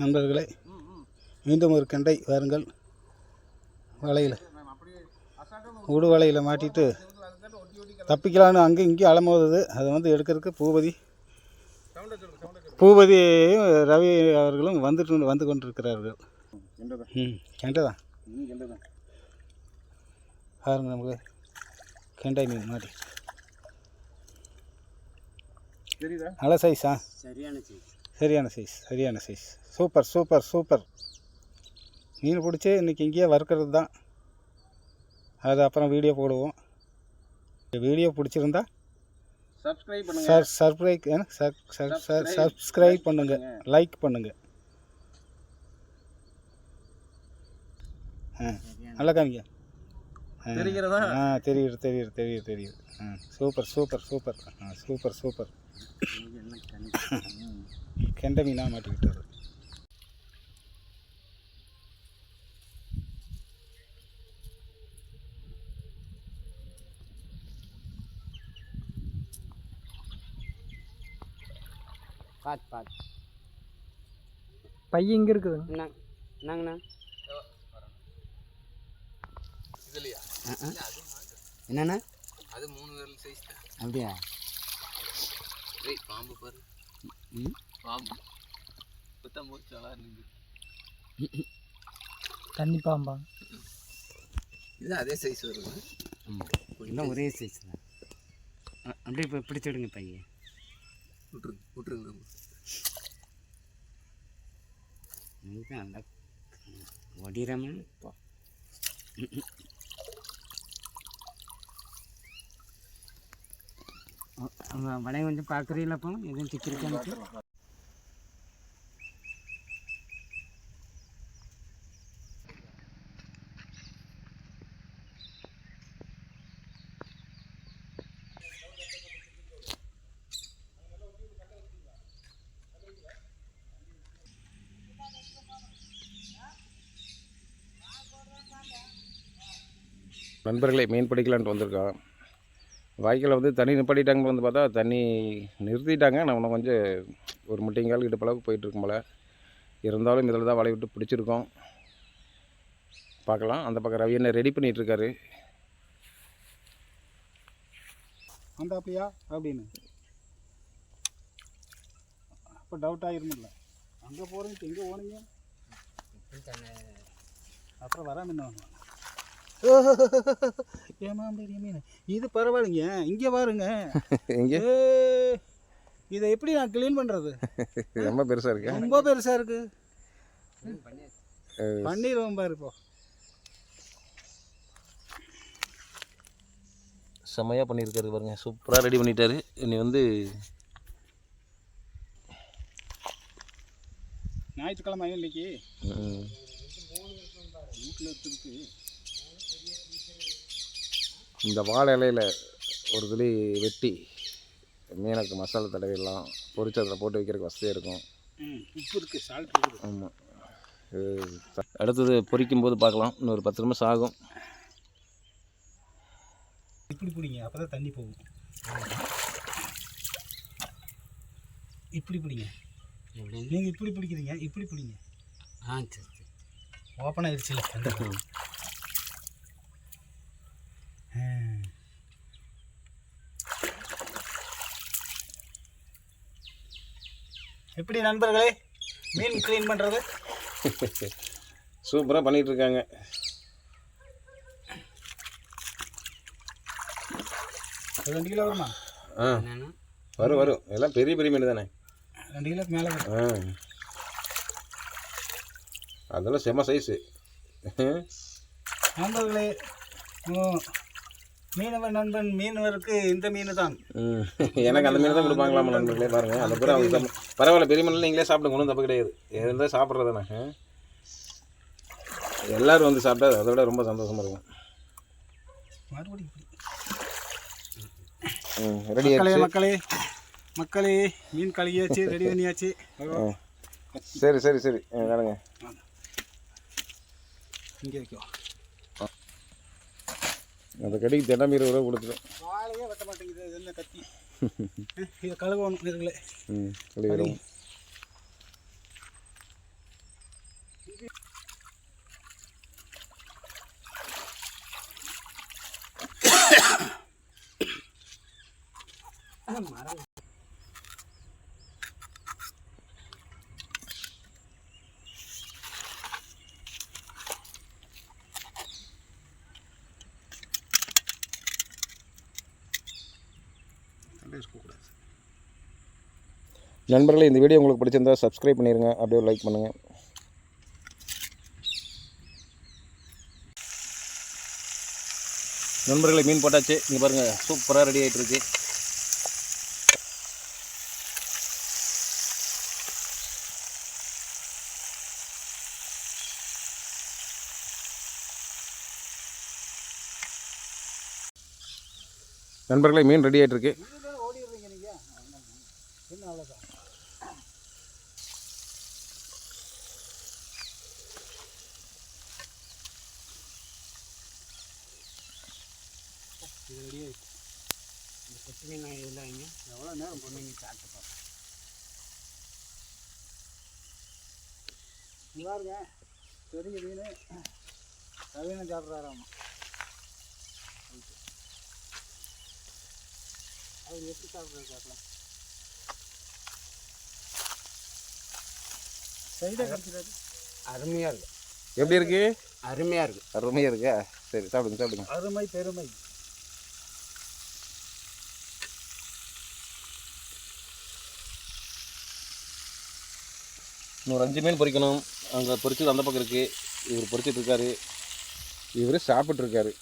நண்பர்களே மீண்டும் ஒரு கெண்டை வாருங்கள். வலையில். உடு வலையில் மாட்டிட்டு தப்பிக்கலான்னு அங்கே இங்கேயும் அலமோதுது அதை வந்து எடுக்கிறதுக்கு பூபதி பூபதியும் ரவி அவர்களும் வந்துட்டு வந்து கொண்டிருக்கிறார்கள். ம் கெண்டை தான் பாருங்க நமக்கு கெண்டை மீன் மாட்டி. தெரியுதா? நல்ல சைஸா சரியான சைஸ் சரியான சைஸ் சரியான சைஸ் சூப்பர் சூப்பர் சூப்பர். மீன் பிடிச்சி இன்றைக்கி இங்கேயே வறுக்கிறது தான். அது அப்புறம் வீடியோ போடுவோம். வீடியோ பிடிச்சிருந்தா சப்ஸ்கிரைப் பண்ணுங்க. சர் சர்ப்ரைக் சர் சர் சர் சப்ஸ்கிரைப் பண்ணுங்கள் லைக் பண்ணுங்கள் ஆ நல்லா காமிங்க. ஆ. தெரிகிறதா? ஆ தெரியுது தெரியுது தெரியுது தெரியுது. ஆ சூப்பர் சூப்பர் சூப்பர். ஆ சூப்பர் சூப்பர். கெண்டை மீனாக மாட்டிக்கிட்டாரு. பார்த்து பார்த்து பையன் இங்கே இருக்குது. என்னங்க என்னங்கண்ணா? என்னண்ணா? அது மூணு விரல் சைஸ் தான். அப்படியா? பாம்பு பாரு. ம். பாம்பு. புத்தம் போச்சு நல்லா இருந்தது தண்ணி பாம்பா? இது அதே சைஸ் வருது. எல்லாம் ஒரே சைஸ் தான். அப்படியே இப்போ பிடிச்சிடுங்க பையன். விட்ருங்க விட்ருங்க நம்ம. நல்லா ஒடிரமன் இப்போ கொஞ்சம் பார்க்குறீங்களப்போ எதுவும் சிக்கிருக்கான்னு நண்பர்களை மீன் பிடிக்கலான்ட்டு வந்திருக்கோம் வாய்க்கால் வந்து தண்ணி நிப்பாட்டிட்டாங்க வந்து பார்த்தா தண்ணி நிறுத்திட்டாங்க. நான் இன்னும் கொஞ்சம் ஒரு முட்டைங்கால் இடுப்பளவு பழகு போயிட்டுருக்கும் போல். இருந்தாலும் இதில் தான் வலை விட்டு பிடிச்சிருக்கோம். பார்க்கலாம். அந்த பக்கம் ரவி என்ன ரெடி பண்ணிகிட்ருக்காரு வந்தாப்பியா? அப்படின்னு. அப்போ டவுட் ஆகிருமில்ல அங்கே போகிறீங்க எங்கே போனீங்க? அப்புறம் வராமல் என்ன பண்ணுவாங்க ஏமா பெரிய மீன்? இது பரவாயில்லைங்க. இங்கே பாருங்க. இங்கே இதை எப்படி நான் க்ளீன் பண்ணுறது ரொம்ப பெருசாக இருக்கு? ரொம்ப பெருசாக இருக்கு. பண்ணிடுவோம் பாரு இப்போ செம்மையாக பண்ணியிருக்காரு பாருங்க. சூப்பராக ரெடி பண்ணிட்டாரு. இனி வந்து ஞாயிற்றுக்கிழமை இன்னைக்கு. வீட்டில் இருக்கு இந்த வாழை இலையில் ஒரு துளி வெட்டி மீனுக்கு மசாலா தடவிடலாம். பொரிச்சு அதில் போட்டு வைக்கிறதுக்கு வசதியாக இருக்கும். ம் உப்பு இருக்குது சால்ட் இருக்குது ஆமாம் அடுத்தது பொரிக்கும் போது பார்க்கலாம். இன்னொரு பத்து நிமிஷம் ஆகும். இப்படி பிடிங்க அப்போ தான் தண்ணி போகும். இப்படி பிடிங்க. நீங்கள் இப்படி பிடிக்கிறீங்க இப்படி பிடிங்க. ஆ சரி சரி. ஓப்பன் ஆயிடுச்சுல எப்படி நண்பர்களே மீன் க்ளீன் பண்ணுறது சூப்பராக பண்ணிகிட்டு இருக்காங்க ரெண்டு கிலோ வருமா? ஆ வரும் வரும். எல்லாம் பெரிய பெரிய மீன் தானே? ரெண்டு கிலோக்கு மேலே ஆ. அதெல்லாம் செம சைஸு நண்பர்களே உம், மீனவன் நண்பன் மீனவருக்கு இந்த மீன் தான் எனக்கு அந்த மீன் தான் கொடுப்பாங்களாமா நண்பர்களே பாருங்கள் அந்த பேர் அவங்க பரவாயில்ல பெரிய மீன் நீங்களே சாப்பிடுங்க ஒன்றும் தப்பு கிடையாது. இருந்தால் சாப்பிட்றது தானே. எல்லோரும் வந்து சாப்பிட்டா அதை விட ரொம்ப சந்தோஷமாக இருக்கும். ரெடி மக்களே மக்களே மக்களே மீன் கழுகியாச்சு ரெடி பண்ணியாச்சு. சரி சரி சரி. வேணுங்க இங்கே வைக்கும் அந்த கடைக்கு தினம் இருபது ரூபா கொடுத்துட்டேன் வாழையே வெட்ட மாட்டேங்குது இது என்ன கத்தி? இதை கழுவணும் இதுங்களே ம் சொல்லிடுறோம் இருக்கக்கூடாது நண்பர்களே இந்த வீடியோ உங்களுக்கு பிடிச்சிருந்தா சப்ஸ்கிரைப் பண்ணிடுங்க அப்படியே ஒரு லைக் பண்ணுங்கள் நண்பர்களை மீன் போட்டாச்சு. இங்கே பாருங்கள் சூப்பராக ரெடி ஆகிட்டு இருக்கு. நண்பர்களே மீன் ரெடி ஆகிட்டுருக்கு என்ன அவ்வளோதான் இது ரெடி ஆயிடுச்சு இந்த பச்சை மீன் இதில் வைங்க எவ்வளோ நேரம் பொண்ணு நீங்கள் சாப்பிட்டு பார்ப்போம் இங்க பாருங்க. பெரிய மீன். கவினை சாப்பிட்றாராமா? அவர் எப்படி சாப்பிட்றாரு பார்க்கலாம். அருமையாக இருக்கு. எப்படி இருக்கு? அருமையாக இருக்கு. அருமையாக இருக்கா? சரி சாப்பிடுங்க சாப்பிடுங்க. அருமை பெருமை. இன்னொரு அஞ்சு மீன் பொரிக்கணும் அங்கே பொரிச்சது அந்த பக்கம் இருக்குது இவர் பொரிச்சிட்டு இருக்காரு. இவர் சாப்பிட்ருக்காரு